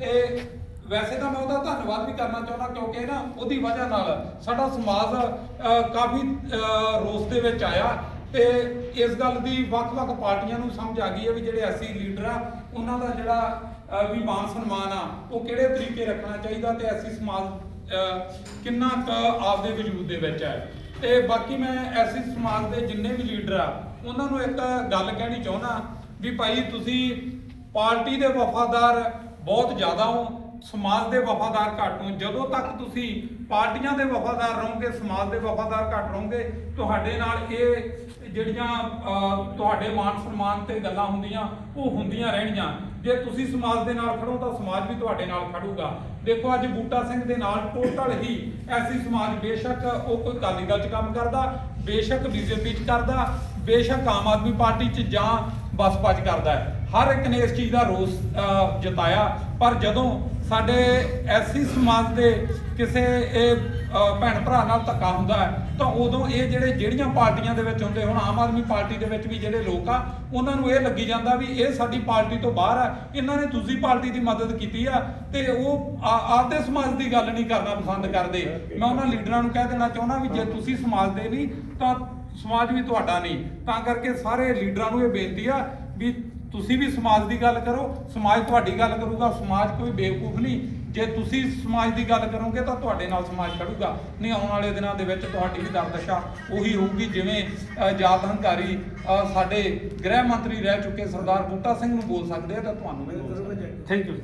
ਤੇ ਵੈਸੇ ਤਾਂ ਮੈਂ ਉਹਦਾ ਧੰਨਵਾਦ ਵੀ ਕਰਨਾ ਚਾਹੁੰਦਾ ਕਿਉਂਕਿ ਨਾ ਉਹਦੀ ਵਜ੍ਹਾ ਨਾਲ ਸਾਡਾ ਸਮਾਜ ਅ, ਕਾਫੀ ਅ, ਰੋਸ ਦੇ ਵਿੱਚ ਆਇਆ ਤੇ ਇਸ ਗੱਲ ਦੀ ਵੱਖ-ਵੱਖ ਪਾਰਟੀਆਂ ਨੂੰ ਸਮਝ ਆ ਗਈ ਹੈ ਵੀ ਜਿਹੜੇ ਐਸੀ ਲੀਡਰ ਆ ਉਹਨਾਂ ਦਾ ਜਿਹੜਾ ਅ, ਵੀ ਮਾਨ ਸਨਮਾਨ ਆ ਉਹ ਕਿਹੜੇ ਤਰੀਕੇ ਰੱਖਣਾ ਚਾਹੀਦਾ ਤੇ ਐਸੀ ਸਮਾਜ ਅ, ਕਿੰਨਾ ਕੁ ਆਪਦੇ ਵਜੂਦ ਦੇ ਵਿੱਚ ਹੈ। ਤੇ ਬਾਕੀ ਮੈਂ ਐਸੀ ਸਮਾਜ ਦੇ ਜਿੰਨੇ ਵੀ ਲੀਡਰ ਆ ਉਹਨਾਂ ਨੂੰ ਇੱਕ ਗੱਲ ਕਹਿਣੀ ਚਾਹੁੰਦਾ ਵੀ ਭਾਈ ਤੁਸੀਂ ਪਾਰਟੀ ਦੇ ਵਫਾਦਾਰ ਬਹੁਤ ਜ਼ਿਆਦਾ ਹੋ, ਸਮਾਜ ਦੇ ਵਫਾਦਾਰ ਘੱਟ ਹੋ ਜਦੋਂ ਤੱਕ ਤੁਸੀਂ ਪਾਰਟੀਆਂ ਦੇ ਵਫਾਦਾਰ ਰਹੋਗੇ, ਸਮਾਜ ਦੇ ਵਫਾਦਾਰ ਘੱਟ ਰਹੋਗੇ, ਤੁਹਾਡੇ ਨਾਲ ਇਹ ਜਿਹੜੀਆਂ ਤੁਹਾਡੇ ਮਾਨ ਸਨਮਾਨ ਤੇ ਗੱਲਾਂ ਹੁੰਦੀਆਂ, ਉਹ ਹੁੰਦੀਆਂ ਰਹਿਣੀਆਂ। ਜੇ ਤੁਸੀਂ ਸਮਾਜ ਦੇ ਨਾਲ ਖੜੋ, ਤਾਂ ਸਮਾਜ ਵੀ ਤੁਹਾਡੇ ਨਾਲ ਖੜੂਗਾ। ਦੇਖੋ, ਅੱਜ ਬੂਟਾ ਸਿੰਘ ਦੇ ਨਾਲ ਟੋਟਲ ਹੀ ਐਸੀ ਸਮਾਜ, ਬੇਸ਼ੱਕ ਉਹ ਕੋਈ ਅਕਾਲੀ ਦਲ 'ਚ ਕੰਮ ਕਰਦਾ, ਬੇਸ਼ੱਕ ਬੀਜੇਪੀ 'ਚ ਕਰਦਾ, ਬੇਸ਼ੱਕ ਆਮ ਆਦਮੀ ਪਾਰਟੀ 'ਚ ਜਾਂ ਬਸਪਾ 'ਚ ਕਰਦਾ ਹੈ। ਹਰ ਇੱਕ ਨੇ ਇਸ ਚੀਜ਼ ਦਾ ਰੋਸ ਜਤਾਇਆ। ਪਰ ਜਦੋਂ ਸਾਡੇ ਐਸੀ ਸਮਾਜ ਦੇ ਕਿਸੇ ਇਹ ਭੈਣ ਭਰਾ ਨਾਲ ਧੱਕਾ ਹੁੰਦਾ ਤਾਂ ਉਦੋਂ ਇਹ ਜਿਹੜੇ, ਜਿਹੜੀਆਂ ਪਾਰਟੀਆਂ ਦੇ ਵਿੱਚ ਹੁੰਦੇ ਹੁਣ, ਆਮ ਆਦਮੀ ਪਾਰਟੀ ਦੇ ਵਿੱਚ ਵੀ ਜਿਹੜੇ ਲੋਕ ਆ, ਉਹਨਾਂ ਨੂੰ ਇਹ ਲੱਗੀ ਜਾਂਦਾ ਵੀ ਇਹ ਸਾਡੀ ਪਾਰਟੀ ਤੋਂ ਬਾਹਰ ਆ, ਇਹਨਾਂ ਨੇ ਦੂਜੀ ਪਾਰਟੀ ਦੀ ਮਦਦ ਕੀਤੀ ਆ, ਤੇ ਉਹ ਆਪਦੇ ਸਮਾਜ ਦੀ ਗੱਲ ਨਹੀਂ ਕਰਨਾ ਪਸੰਦ ਕਰਦੇ। ਮੈਂ ਉਹਨਾਂ ਲੀਡਰਾਂ ਨੂੰ ਕਹਿ ਦੇਣਾ ਚਾਹੁੰਦਾ ਵੀ ਜੇ ਤੁਸੀਂ ਸਮਾਜ ਦੇ ਨਹੀਂ, ਤਾਂ ਸਮਾਜ ਵੀ ਤੁਹਾਡਾ ਨਹੀਂ। ਤਾਂ ਕਰਕੇ ਸਾਰੇ ਲੀਡਰਾਂ ਨੂੰ ਇਹ ਬੇਨਤੀ ਆ ਵੀ ਤੁਸੀਂ ਵੀ ਸਮਾਜ ਦੀ ਗੱਲ ਕਰੋ ਸਮਾਜ ਤੁਹਾਡੀ ਗੱਲ ਕਰੂਗਾ ਸਮਾਜ ਕੋਈ ਬੇਵਕੂਫ ਨਹੀਂ। ਜੇ ਤੁਸੀਂ ਸਮਾਜ ਦੀ ਗੱਲ ਕਰੋਗੇ ਤਾਂ ਤੁਹਾਡੇ ਨਾਲ ਸਮਾਜ ਖੜੂਗਾ। ਨਹੀਂ ਆਉਣ ਵਾਲੇ ਦਿਨਾਂ ਦੇ ਵਿੱਚ ਤੁਹਾਡੀ ਵੀ ਦਰਦਸ਼ਾ ਉਹੀ ਹੋਊਗੀ ਜਿਵੇਂ ਅ, ਜਾਤ ਹੰਕਾਰੀ ਸਾਡੇ ਗ੍ਰਹਿ ਮੰਤਰੀ ਰਹਿ ਚੁੱਕੇ ਸਰਦਾਰ ਬੂਟਾ ਸਿੰਘ ਨੂੰ ਬੋਲ ਸਕਦੇ ਆ ਤਾਂ ਤੁਹਾਨੂੰ ਵੀ ਥੈਂਕ ਯੂ